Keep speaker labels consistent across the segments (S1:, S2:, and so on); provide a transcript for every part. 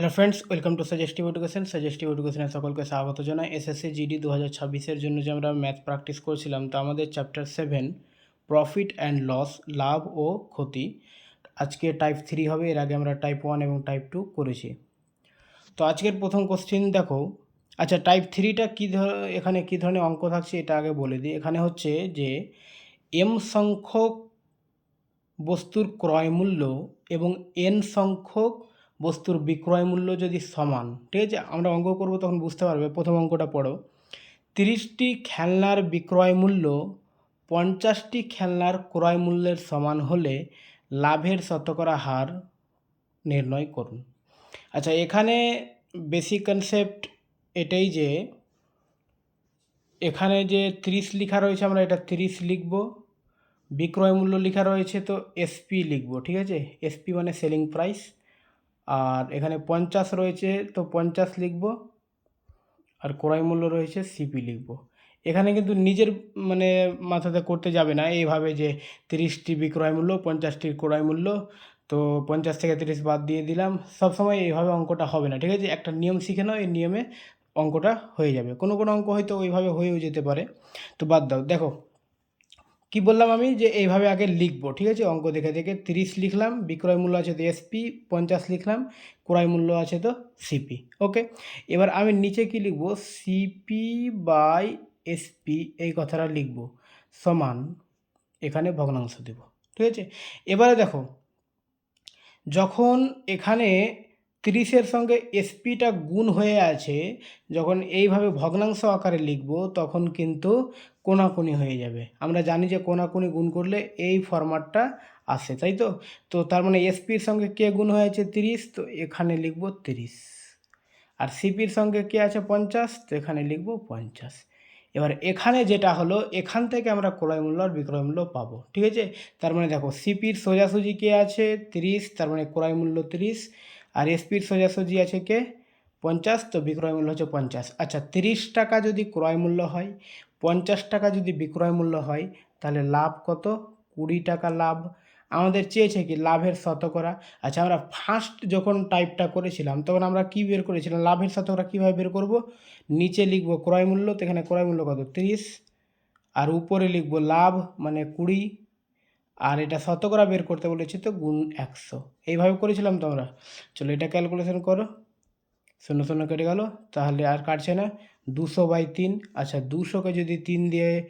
S1: Hello friends welcome to suggestive education suggestive এডুকেশনে সকলকে স্বাগত জানাই। এসএসসি জিডি দু হাজার ছাব্বিশের জন্য যে আমরা ম্যাথ প্র্যাকটিস করছিলাম, তো আমাদের chapter seven profit and loss লাভ ও ক্ষতি। আজকে টাইপ থ্রি হবে, এর আগে আমরা টাইপ ওয়ান এবং টাইপ টু করেছি। তো আজকের প্রথম কোশ্চেন দেখো। আচ্ছা টাইপ থ্রিটা কী ধর, এখানে কী ধরনের অঙ্ক থাকছে এটা আগে বলে দিই। এখানে হচ্ছে যে এম সংখ্যক বস্তুর ক্রয় মূল্য এবং এন সংখ্যক বস্তুর বিক্রয় মূল্য যদি সমান, ঠিক আছে? আমরা অঙ্ক করব, তখন বুঝতে পারবে, প্রথম অঙ্কটা পড়ো। তিরিশটি খেলনার বিক্রয় মূল্য পঞ্চাশটি খেলনার ক্রয় মূল্যের সমান হলে লাভের শতকরা হার নির্ণয় করুন। আচ্ছা এখানে বেসিক কনসেপ্ট এটাই যে, এখানে যে তিরিশ লেখা রয়েছে, আমরা এটা তিরিশ লিখব। বিক্রয় মূল্য লেখা রয়েছে, তো এসপি লিখব, ঠিক আছে? এসপি মানে সেলিং প্রাইস আর এখানে পঞ্চাশ রয়েছে, তো পঞ্চাশ লিখব। আর ক্রয় মূল্য রয়েছে সিপি লিখব। এখানে কিন্তু নিজের মানে মাথাতে করতে যাবে না। এইভাবে যে তিরিশটি বিক্রয় মূল্য পঞ্চাশটির ক্রয় মূল্য, তো পঞ্চাশ থেকে তিরিশ বাদ দিয়ে দিলাম। সবসময় এইভাবে অঙ্কটা হবে না, ঠিক আছে? একটা নিয়ম শিখে নাও, এই নিয়মে অঙ্কটা হয়ে যাবে। কোনো কোনো অঙ্ক হয়তো ওইভাবে হয়েও যেতে পারে। তো বাদ দাও। দেখো কি বললাম আমি? যে এইভাবে আগে লিখব, ঠিক আছে? অঙ্ক দেখে দেখে তিরিশ লিখলাম, বিক্রয় মূল্য আছে তো এসপি পঞ্চাশ লিখলাম, ক্রয় মূল্য আছে তো সিপি ওকে এবার আমি নিচে কি লিখব? সিপি বাই এসপি এই কথাটা লিখব, সমান, এখানে ভগ্নাংশ দেব, ঠিক আছে? এবারে দেখো, যখন এখানে তিরিশের সঙ্গে এসপিটা গুণ হয়ে আছে, যখন এইভাবে ভগ্নাংশ আকারে লিখব, তখন কিন্তু কোনাকুনি হয়ে যাবে। আমরা জানি যে কোনাকুনি গুণ করলে এই ফরম্যাটটা আসে, তাই তো? তো তার মানে এসপির সঙ্গে কে গুণ হয়েছে তিরিশ, তো এখানে লিখব তিরিশ। আর সিপির সঙ্গে কে আছে পঞ্চাশ, তো এখানে লিখব পঞ্চাশ। এবার এখানে যেটা হলো, এখান থেকে আমরা ক্রয় মূল্য আর বিক্রয় মূল্য পাবো, ঠিক আছে? তার মানে দেখো, সিপির সোজাসুজি কে আছে তিরিশ, তার মানে ক্রয় মূল্য তিরিশ আর এসপির সোজাসুজি আছে কে? পঞ্চাশ, তো বিক্রয় মূল্য হচ্ছে পঞ্চাশ। আচ্ছা তিরিশ টাকা যদি ক্রয় মূল্য হয়, পঞ্চাশ টাকা যদি বিক্রয় মূল্য হয়, তাহলে লাভ কত? কুড়ি টাকা লাভ। আমাদের চেয়েছে কি, লাভের শতকরা। আচ্ছা আমরা ফার্স্ট যখন টাইপটা করেছিলাম, তখন আমরা কি বের করেছিলাম? লাভের শতকরা কীভাবে বের করব? নিচে লিখব ক্রয় মূল্য, তো এখানে ক্রয় মূল্য কত? তিরিশ। আর উপরে লিখব লাভ মানে কুড়ি। আর এটা শতকরা বের করতে বলেছি তো গুণ একশো। এইভাবে করেছিলাম তোমরা চলো এটা ক্যালকুলেশন করো। শূন্য শূন্য কেটে গেল। তাহলে আর কাটছে না। দুশো বাই তিন। আচ্ছা দুশোকে যদি তিন দিয়ে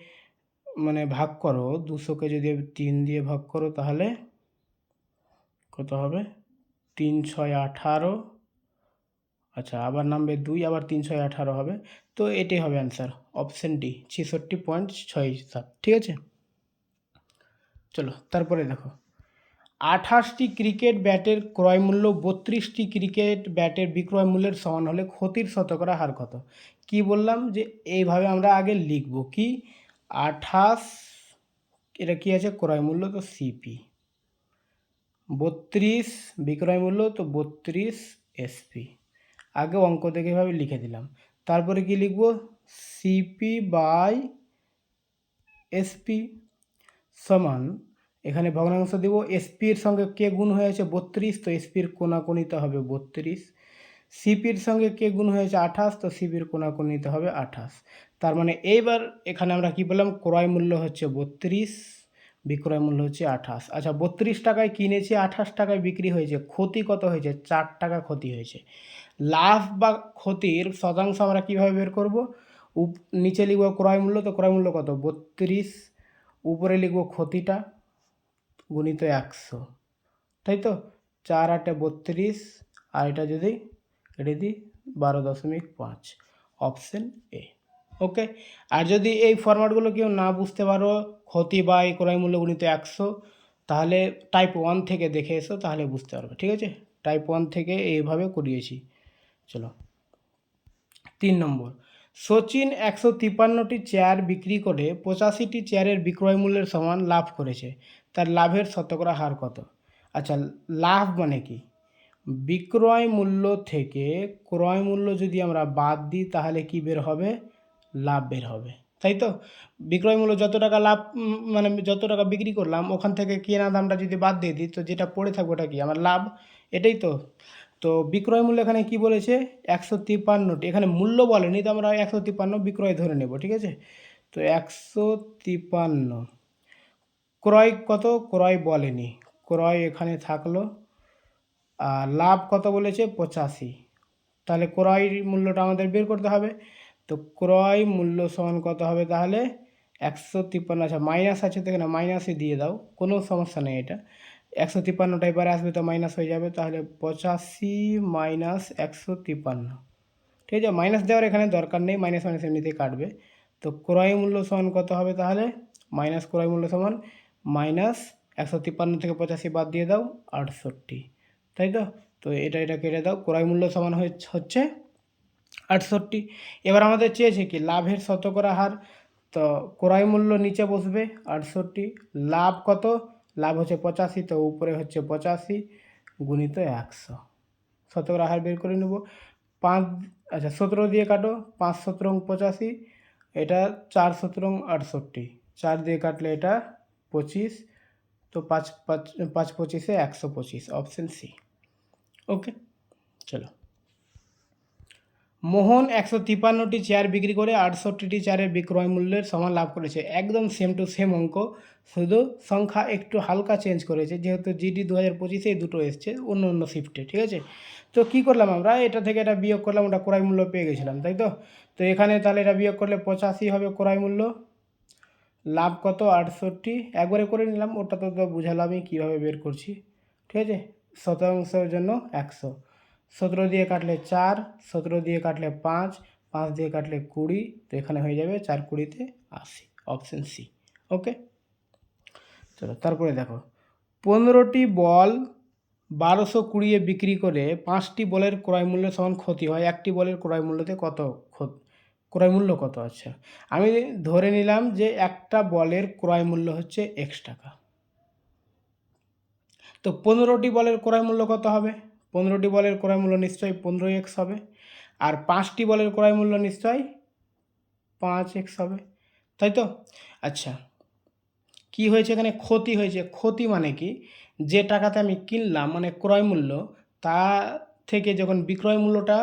S1: মানে ভাগ করো, দুশোকে যদি তিন দিয়ে ভাগ করো তাহলে কত হবে? তিন ছয় আঠারো। আচ্ছা আবার নামবে দুই, আবার তিন ছয় আঠারো হবে। তো এটাই হবে অ্যান্সার অপশান ডি ছেষট্টি পয়েন্ট ছয় সাত। ঠিক আছে? চলো, তারপরে দেখো। আঠাশটি ক্রিকেট ব্যাটের ক্রয় মূল্য বত্রিশটি ক্রিকেট ব্যাটের বিক্রয় মূল্যের সমান হলে ক্ষতির শতকরা হার কত? কি বললাম যে এইভাবে আমরা আগে লিখব কি? আঠাশ, এটা কি আছে? ক্রয় মূল্য তো সিপি বত্রিশ, বিক্রয় মূল্য তো বত্রিশ এসপি আগে অঙ্ক দেখে এভাবে লিখে দিলাম। তারপরে কি লিখব? সিপি বাই এসপি সমান। এখানে ভগ্নাংশ দেব এসপির সঙ্গে কে গুণ হয়েছে বত্রিশ, তো এসপির কোনাকুনিতে হবে বত্রিশ। সিপির সঙ্গে কে গুণ হয়েছে আঠাশ, তো সিপির কোনাকুনিতে হবে আঠাশ। তার মানে এইবার এখানে আমরা কি বললাম ক্রয় মূল্য হচ্ছে বত্রিশ, বিক্রয় মূল্য হচ্ছে আঠাশ। আচ্ছা বত্রিশ টাকায় কিনেছি, আঠাশ টাকায় বিক্রি হয়েছে, ক্ষতি কত হয়েছে? চার টাকা ক্ষতি হয়েছে। লাভ বা ক্ষতির শতাংশ আমরা কীভাবে বের করব? উপ নিচে লিখব ক্রয় মূল্য, তো ক্রয় মূল্য কত? বত্রিশ। উপরে লিখব ক্ষতিটা গুণিত একশো। তাই তো? চার আটে বত্রিশ, আর এটা যদি কেটে দিই বারো দশমিক পাঁচ অপশন এ ওকে আর যদি এই ফরম্যাটগুলো কেউ না বুঝতে পারো, ক্ষতি বা এই ক্রয় মূল্য গুণিত একশো, তাহলে টাইপ ওয়ান থেকে দেখে এসো, তাহলে বুঝতে পারবে, ঠিক আছে? টাইপ ওয়ান থেকে এইভাবে করিয়েছি। চলো। তিন নম্বর। সচিন একশো তিপ্পান্নটি চেয়ার বিক্রি করে পঁচাশিটি চেয়ারের বিক্রয় মূল্যের সমান লাভ করেছে। তার লাভের শতকরা হার কত? আচ্ছা লাভ মানে কি? বিক্রয় মূল্য থেকে ক্রয় মূল্য যদি আমরা বাদ দিই, তাহলে কি বের হবে? লাভ বের হবে। তাই তো? বিক্রয় মূল্য যত টাকা লাভ মানে যত টাকা বিক্রি করলাম, ওখান থেকে কেনা দামটা যদি বাদ দিয়ে দিই, তো যেটা পড়ে থাকবে ওটা কি? আমার লাভ? এটাই তো। তো বিক্রয় মূল্য এখানে কি বলেছে? একশো তিপ্পান্নটি। এখানে মূল্য বলেনি, তো আমরা একশো তিপ্পান্ন বিক্রয় ধরে নেব, ঠিক আছে? তো একশো তিপ্পান্ন। ক্রয় কত? ক্রয় বলেনি। ক্রয় এখানে থাকল, আর লাভ কত বলেছে? পঁচাশি। তাহলে ক্রয় মূল্যটা আমাদের বের করতে হবে। তো ক্রয় মূল্য সমান কত হবে তাহলে? একশো তিপ্পান্ন। আচ্ছা মাইনাস আছে তো এখানে, মাইনাসই দিয়ে দাও, কোনো সমস্যা নেই এটা। একশো তিপ্পান্নটা এবারে আসবে তো মাইনাস হয়ে যাবে, তাহলে পঁচাশি মাইনাস একশো তিপ্পান্ন। ঠিক আছে মাইনাস দেওয়ার এখানে দরকার নেই মাইনাস মাইনাস এমনিতেই কাটবে। তো ক্রয় মূল্য সমান কত হবে তাহলে? মাইনাস ক্রয় মূল্য সমান মাইনাস একশো তিপ্পান্ন থেকে পঁচাশি বাদ দিয়ে দাও, আটষট্টি। তাই তো? তো এটা এটা কেটে দাও, ক্রয় মূল্য সমান হচ্ছে আটষট্টি। এবার আমাদের চেয়েছে কি, লাভের শতকরা হার, তো ক্রয় মূল্য নিচে বসবে আটষট্টি, লাভ কত? লাভ হচ্ছে পঁচাশি, তো উপরে হচ্ছে পঁচাশি গুণিত একশো। শতকরা হার বের করে নেব। পাঁচ আচ্ছা সতেরো দিয়ে কাটো, পাঁচ সতেরো পঁচাশি, এটা চার সতেরো আটষট্টি। চার দিয়ে কাটলে এটা পঁচিশ, তো পাঁচ পাঁচ পাঁচ পঁচিশে একশো পঁচিশ, অপশন সি। ওকে, চলো। মোহন একশো তিপ্পান্নটি চেয়ার বিক্রি করে আটষট্টিটি চেয়ারের বিক্রয় মূল্যের সমান লাভ করেছে। একদম সেম টু সেম অঙ্ক। শুধু সংখ্যা একটু হালকা চেঞ্জ করেছে, যেহেতু জিডি দু হাজার পঁচিশে দুটো এসছে, অন্য অন্য শিফটে ঠিক আছে? তো কি করলাম আমরা? এটা থেকে এটা বিয়োগ করলাম, ওটা ক্রয় মূল্য পেয়ে গেছিলাম, তাই তো? তো এখানে তাহলে এটা বিয়োগ করলে পঁচাশি হবে ক্রয় মূল্য। লাভ কত? আটষট্টি। একবারে করে নিলাম, ওটা তো বুঝালামই কীভাবে বের করছি, ঠিক আছে? শতাংশের জন্য একশো। সতেরো দিয়ে কাটলে চার, সতেরো দিয়ে কাটলে পাঁচ পাঁচ দিয়ে কাটলে কুড়ি, তো এখানে হয়ে যাবে চার কুড়িতে আশি অপশন সি ওকে চলো, তারপরে দেখো, পনেরোটি বল বারোশো কুড়িয়ে বিক্রি করে পাঁচটি বলের ক্রয় মূল্য সমান ক্ষতি হয়। একটি বলের ক্রয় মূল্যতে কত ক্ষত- ক্রয় মূল্য কত? আচ্ছা আমি ধরে নিলাম যে একটা বলের ক্রয় মূল্য হচ্ছে এক্স টাকা। তো পনেরোটি বলের ক্রয় মূল্য কত হবে? পনেরোটি বলের ক্রয় মূল্য নিশ্চয়ই পনেরো এক্স হবে। আর পাঁচটি বলের ক্রয় মূল্য নিশ্চয়ই পাঁচ এক্স হবে। তাই তো? আচ্ছা কি হয়েছে এখানে? ক্ষতি হয়েছে। ক্ষতি মানে কি? যে টাকাতে আমি কিনলাম মানে ক্রয় মূল্য, তা থেকে যখন বিক্রয় মূল্যটা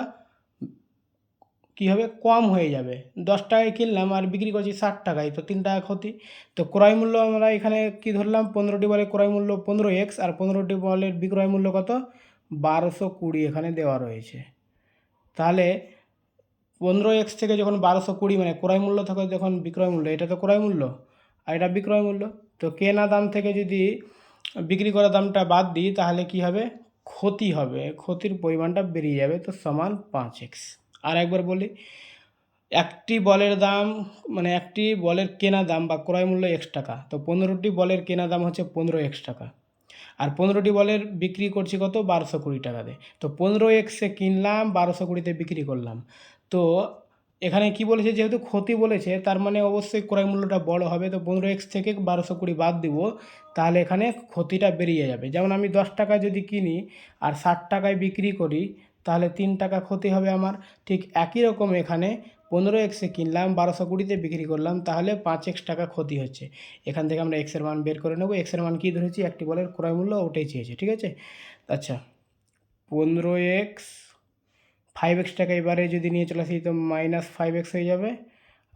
S1: কী হবে? কম হয়ে যাবে। দশ টাকায় কিনলাম আর বিক্রি করছি ষাট টাকায়, তো তিন টাকা ক্ষতি। তো ক্রয় মূল্য আমরা এখানে কি ধরলাম? পনেরোটি বলের ক্রয় মূল্য পনেরো এক্স, আর পনেরোটি বলের বিক্রয় মূল্য কত? বারোশো কুড়ি এখানে দেওয়া রয়েছে। তাহলে পনেরো এক্স থেকে যখন বারোশো কুড়ি মানে ক্রয় মূল্য থাকে যখন বিক্রয় মূল্য, এটা তো ক্রয় মূল্য? আর এটা বিক্রয় মূল্য? তো কেনা দাম থেকে যদি বিক্রি করা দামটা বাদ দিই, তাহলে কি হবে? ক্ষতি হবে। ক্ষতির পরিমাণটা বেরিয়ে যাবে তো সমান পাঁচ এক্স আর একবার বলি, একটি বলের দাম মানে একটি বলের কেনা দাম বা ক্রয় মূল্য এক্স টাকা। তো পনেরোটি বলের কেনা দাম হচ্ছে পনেরো এক্স টাকা। আর পনেরোটি বলের বিক্রি করছি কত? বারোশো কুড়ি টাকাতে তো পনেরো এক্সে কিনলাম, বারোশো কুড়িতে বিক্রি করলাম। তো এখানে কি বলেছে? যেহেতু ক্ষতি বলেছে, তার মানে অবশ্যই ক্রয় মূল্যটা বড় হবে। তো পনেরো এক্স থেকে বারোশো কুড়ি বাদ দিব, তাহলে এখানে ক্ষতিটা বেরিয়ে যাবে। যেমন আমি দশ টাকায় যদি কিনি আর ষাট টাকায় বিক্রি করি, তাহলে তিন টাকা ক্ষতি হবে আমার। ঠিক একই রকম এখানে পনেরো এক্সে কিনলাম, বারোশো কুড়িতে বিক্রি করলাম, তাহলে পাঁচ এক্স টাকা ক্ষতি হচ্ছে। এখান থেকে আমরা এক্সের মান বের করে নেব। এক্সের মান কী ধরেছি? একটি বলের ক্রয় মূল্য ওটাই চেয়েছে, ঠিক আছে? আচ্ছা পনেরো এক্স ফাইভ এক্স টাকা এবারে যদি নিয়ে চলে আসি, তো মাইনাস ফাইভ এক্স হয়ে যাবে।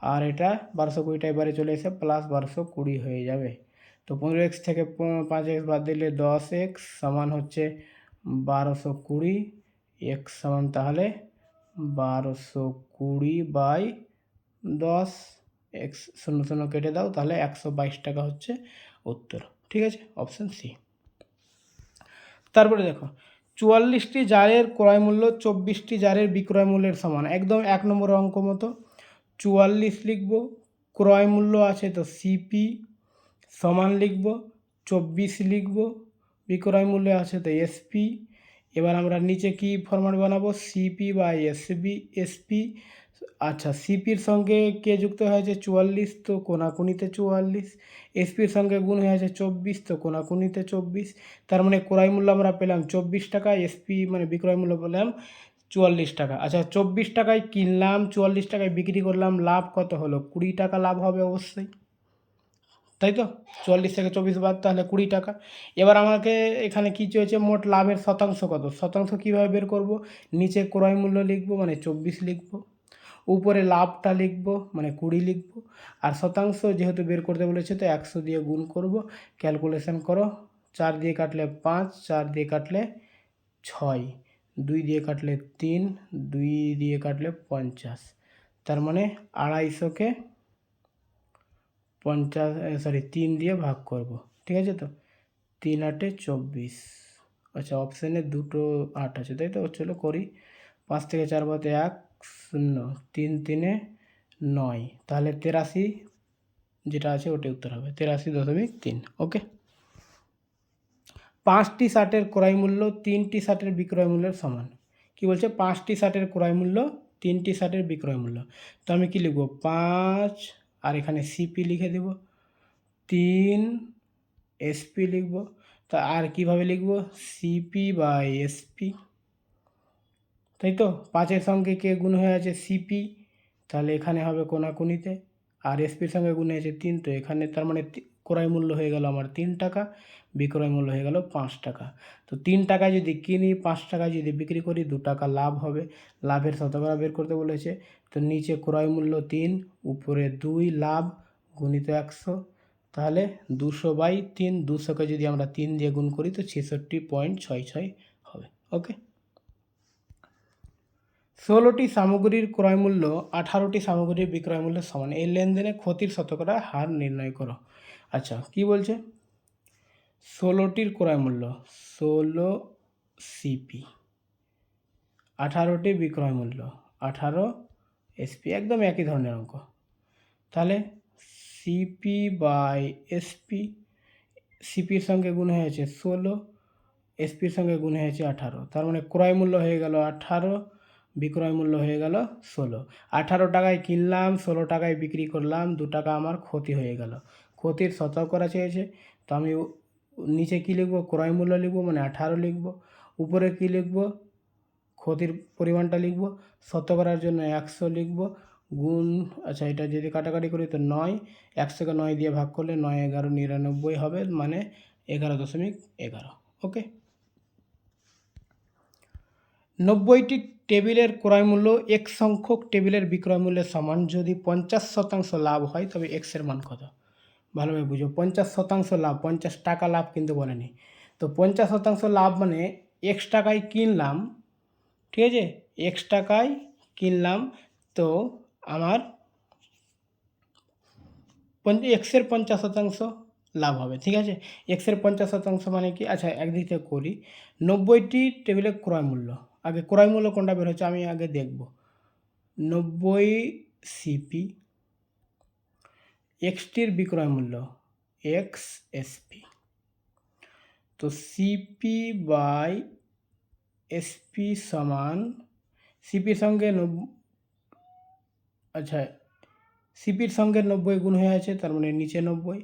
S1: আর এটা বারোশো কুড়িটা এবারে চলে এসে প্লাস বারোশো কুড়ি হয়ে যাবে। তো পনেরো এক্স থেকে পাঁচ এক্স বাদ দিলে দশ এক্স সমান হচ্ছে বারোশো কুড়ি এক্স সমান তাহলে বারোশো কুড়ি বাই দশ এক্স, শূন্য শূন্য কেটে দাও, তাহলে একশো বাইশ টাকা হচ্ছে উত্তর। ঠিক আছে? Option C. তারপরে দেখো, চুয়াল্লিশটি জারের ক্রয় মূল্য চব্বিশটি জারের বিক্রয় মূল্যের সমান, একদম এক নম্বর অঙ্ক মতো। চুয়াল্লিশ লিখব, ক্রয় মূল্য আছে তো সিপি, সমান লিখব, চব্বিশ লিখব, বিক্রয় মূল্য আছে তো এসপি এবার আমরা নিচে কি ফরম্যাট বানাবো? সিপি বা এসবি এসপি আচ্ছা সিপির সঙ্গে কে যুক্ত হয়েছে? চুয়াল্লিশ, তো কোনাকুনিতে চুয়াল্লিশ। এসপির সঙ্গে গুণ হয়ে আছে চব্বিশ, তো কোনাকুনিতে চব্বিশ। তার মানে ক্রয় মূল্য আমরা পেলাম চব্বিশ টাকা এসপি মানে বিক্রয় মূল্য পেলাম চুয়াল্লিশ টাকা। আচ্ছা চব্বিশ টাকায় কিনলাম, চুয়াল্লিশ টাকায় বিক্রি করলাম, লাভ কত হলো? কুড়ি টাকা লাভ হবে অবশ্যই। তাই তো? চুয়াল্লিশ থেকে চব্বিশ বাদ তাহলে কুড়ি টাকা। এবার আমাকে এখানে কী চেয়েছে মোট লাভের শতাংশ কত? শতাংশ কীভাবে বের করব? নিচে ক্রয় মূল্য লিখব মানে চব্বিশ লিখব। উপরে লাভটা লিখব মানে কুড়ি লিখব। আর শতাংশ যেহেতু বের করতে বলেছে, তো একশো দিয়ে গুণ করব। ক্যালকুলেশন করো, চার দিয়ে কাটলে পাঁচ, চার দিয়ে কাটলে ছয়, দুই দিয়ে কাটলে তিন, দুই দিয়ে কাটলে পঞ্চাশ। তার মানে আড়াইশোকে পঞ্চাশ সরি তিন দিয়ে ভাগ করব, ঠিক আছে তো? তিন আটে চব্বিশ। আচ্ছা অপশানে দুটো আট আছে, তাই তো? চলো করি। পাঁচ থেকে চার বাদে এক, শূন্য, তিন তিনে নয়। তাহলে তেরাশি যেটা আছে ওটাই উত্তর হবে, তেরাশি দশমিক তিন, ওকে? পাঁচটি শার্টের ক্রয় মূল্য তিনটি শার্টের বিক্রয় মূল্যের সমান। কি বলছে? পাঁচটি শার্টের ক্রয় মূল্য তিনটি শার্টের বিক্রয় মূল্য। তো আমি কী লিখব? পাঁচ আর এখানে সিপি লিখে দেব। তিন এসপি লিখব। তা আর কীভাবে লিখব? সিপি বাই এসপি তাই তো? পাঁচের সঙ্গে কে গুণ হয়ে আছে? সিপি তাহলে এখানে হবে কোনাকুনিতে। আর এসপির সঙ্গে গুণ হয়েছে তিন। তো এখানে তার মানে ক্রয় মূল্য হয়ে গেল আমার তিন টাকা, বিক্রয় মূল্য হয়ে গেল পাঁচ টাকা। তো তিন টাকায় যদি কিনি, পাঁচ টাকায় যদি বিক্রি করি, দু টাকা লাভ হবে। লাভের শতকরা বের করতে বলেছে। তো নিচে ক্রয় মূল্য তিন, উপরে দুই, লাভ গুণিত একশো। তাহলে দুশো বাই তিন, দুশোকে যদি আমরা তিন দিয়ে গুণ করি, তো ছেষট্টি পয়েন্ট ছয় ছয় হবে। ওকে? ষোলোটি সামগ্রীর ক্রয় মূল্য আঠারোটি সামগ্রীর বিক্রয় মূল্যের সমান। এই লেনদেনে ক্ষতির শতকরা হার নির্ণয় করো। আচ্ছা কি বলছে? ষোলোটির ক্রয় মূল্য, ষোলো সিপি। আঠারোটি বিক্রয় মূল্য, আঠারো এসপি, একদম একই ধরনের অঙ্ক। তাহলে সিপি বাই এসপি, সিপির সঙ্গে গুণ হয়েছে ষোলো, এসপির সঙ্গে গুণ হয়েছে আঠারো। তার মানে ক্রয় মূল্য হয়ে গেল আঠারো, বিক্রয় মূল্য হয়ে গেল ষোলো। আঠারো টাকায় কিনলাম, ষোলো টাকায় বিক্রি করলাম, দু টাকা আমার ক্ষতি হয়ে গেল। ক্ষতির শতকরা চেয়েছে। তো আমি নিচে কী লিখব? ক্রয় মূল্য লিখব মানে আঠারো লিখব। উপরে কী লিখব? ক্ষতির পরিমাণটা লিখব। শতকরার জন্য একশো লিখব। গুণ আচ্ছা এটা যদি কাটাকাটি করি তো নয়। একশোকে নয় দিয়ে ভাগ করলে নয় এগারো নিরানব্বই হবে মানে এগারো দশমিক এগারো। ওকে? নব্বইটি টেবিলের ক্রয় মূল্য এক সংখ্যক টেবিলের বিক্রয় মূল্যের সমান। যদি পঞ্চাশ শতাংশ লাভ হয়, তবে এক্সের মান কত? ভালোভাবে বুঝো। পঞ্চাশ শতাংশ লাভ, পঞ্চাশ টাকা লাভ কিন্তু বলেনি তো পঞ্চাশ শতাংশ লাভ মানে এক্স টাকায় কিনলাম, ঠিক আছে? এক্স টাকায় কিনলাম, তো আমার এক্সের পঞ্চাশ শতাংশ লাভ হবে, ঠিক আছে? এক্সের পঞ্চাশ শতাংশ মানে কি? আচ্ছা একদিক থেকে করি। নব্বইটি টেবিলের ক্রয় মূল্য। আগে ক্রয় মূল্য কোনটা বের হচ্ছে? আমি আগে দেখব। নব্বই সিপি এক্সটির বিক্রয় মূল্য, এক্স এসপি তো সিপি বাই এসপি সমান সিপির সঙ্গে নব আচ্ছা সিপির সঙ্গে নব্বই গুণ হয়ে আছে, তার মানে নিচে নব্বই।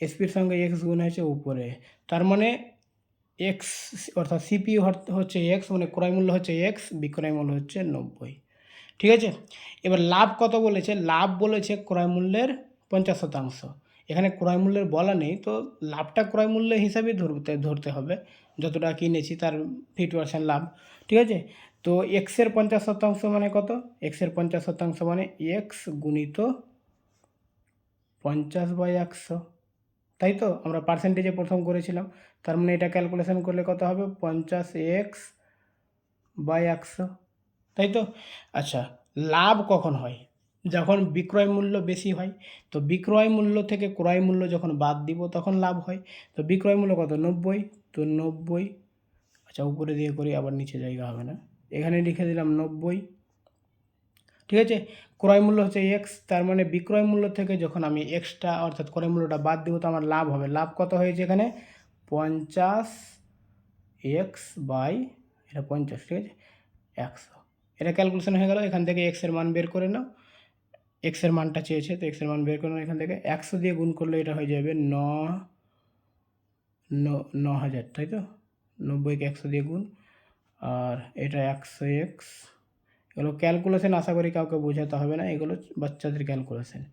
S1: এসপির সঙ্গে এক্স গুণ হয়েছে উপরে। তার মানে এক্স অর্থাৎ সিপি হচ্ছে এক্স মানে ক্রয় মূল্য হচ্ছে এক্স, বিক্রয় মূল্য হচ্ছে নব্বই। ঠিক আছে? এবার লাভ কত বলেছে? লাভ বলেছে ক্রয় মূল্যের পঞ্চাশ শতাংশ। এখানে ক্রয় মূল্যের বলা নেই, তো লাভটা ক্রয় মূল্য হিসাবেই ধরতে ধরতে হবে। যতটা কিনেছি তার ফিফটি পার্সেন্ট লাভ, ঠিক আছে? তো এক্সের পঞ্চাশ শতাংশ মানে কত? এক্সের পঞ্চাশ শতাংশ মানে এক্স গুণিত পঞ্চাশ বাই একশো। তাই তো? আমরা পার্সেন্টেজে প্রথম করেছিলাম। তার মানে এটা ক্যালকুলেশন করলে কত হবে? পঞ্চাশ এক্স বাই একশো। তাই তো? আচ্ছা লাভ কখন হয়? যখন বিক্রয় মূল্য বেশি হয়, তো বিক্রয় মূল্য থেকে ক্রয় মূল্য যখন বাদ দিব তখন লাভ হয়। তো বিক্রয় মূল্য কত? নব্বই। তো নব্বই আচ্ছা উপরে দিয়ে করি, আবার নিচে জায়গা হবে না। এখানে লিখে দিলাম নব্বই। ঠিক আছে? ক্রয় মূল্য হচ্ছে এক্স তার মানে বিক্রয় মূল্য থেকে যখন আমি এক্সট্রা অর্থাৎ ক্রয় মূল্যটা বাদ দেবো, তো আমার লাভ হবে। লাভ কত হয়েছে এখানে? পঞ্চাশ এক্স বাই, এটা পঞ্চাশ, ঠিক আছে? একশো এটা ক্যালকুলেশন হয়ে গেল, এখান থেকে এক্সের মান বের করে নাও। এক্সের মানটা চেয়েছে, তো এক্সের মান বের করে নাও এখান থেকে। একশো দিয়ে গুণ করলে এটা হয়ে যাবে ন, ন- হাজার, তাই তো? নব্বইকে একশো দিয়ে গুণ। আর এটা একশো এক্স এগুলো ক্যালকুলেশন আশা করি কাউকে বোঝাতে হবে না, এগুলো বাচ্চাদের ক্যালকুলেশন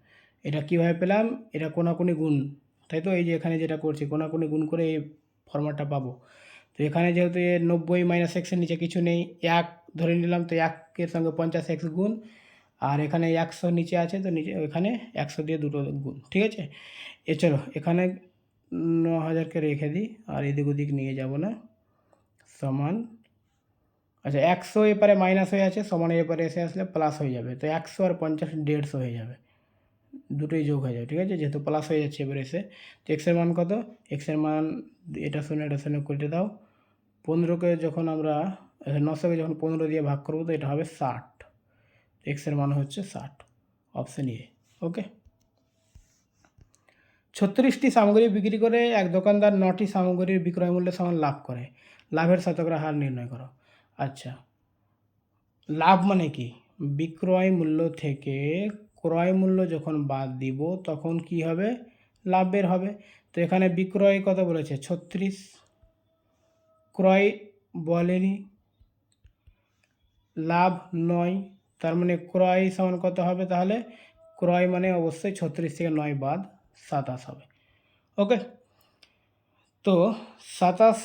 S1: এটা কীভাবে পেলাম? এটা কোনাকুনি গুণ, তাই তো? এই যে এখানে যেটা করছি, কোনাকুনি গুণ করে এই ফর্মাটটা পাবো। তো এখানে যেহেতু নব্বই মাইনাস এক্সের নিচে কিছু নেই, এক ধরে নিলাম, তো একের সঙ্গে পঞ্চাশ এক্স গুণ আর এখানে একশো নিচে আছে তো নিচে এখানে একশো দিয়ে দুটো গুণ ঠিক আছে? এ চলো এখানে ন হাজারকে রেখে দিই আর এদিক ওদিক নিয়ে যাব না। সমান আচ্ছা একশো এপারে মাইনাস হয়ে আছে সমান এপারে এসে আসলে প্লাস হয়ে যাবে তো একশো আর পঞ্চাশ দেড়শো হয়ে যাবে। দুটোই যোগ হয়ে যাবে ঠিক আছে? যেহেতু প্লাস হয়ে যাচ্ছে এবার এসে তো এক্সের মান কত? এক্সের মান এটা শুনে এটা শুনে কেটে দাও। পনেরোকে যখন আমরা আচ্ছা, নশোকে যখন পনেরো দিয়ে ভাগ করব তো এটা হবে ষাট। এক্সের মান হচ্ছে ষাট। অপশন এ ওকে ছত্রিশটি সামগ্রী বিক্রি করে এক দোকানদার নটি সামগ্রীর বিক্রয় মূল্যের সমান লাভ করে। লাভের শতকরা হার নির্ণয় করো। আচ্ছা। লাভ মানে কি? বিক্রয় মূল্য থেকে ক্রয় মূল্য যখন বাদ দিব, তখন কি হবে? লাভ বের হবে। তো এখানে বিক্রয় কত বলেছে। ছত্রিশ ক্রয় বলেনি। লাভ নয় তার মানে ক্রয় সমান কত হবে তাহলে? ক্রয় মানে অবশ্যই ছত্রিশ থেকে নয় বাদ সাতাশ হবে। ওকে? তো সাতাশ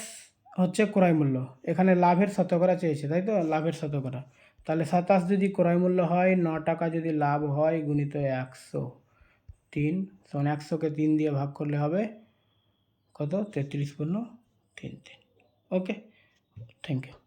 S1: হচ্ছে ক্রয় মূল্য। এখানে লাভের শতকরা চেয়েছে, তাই তো? লাভের শতকরা। তাহলে সাতাশ যদি ক্রয় মূল্য হয়, ন টাকা যদি লাভ হয় গুণিত একশো তিন, সমান একশোকে তিন দিয়ে ভাগ করলে হবে কত? তেত্রিশ পূর্ণ তিন তিন। ওকে? Thank you.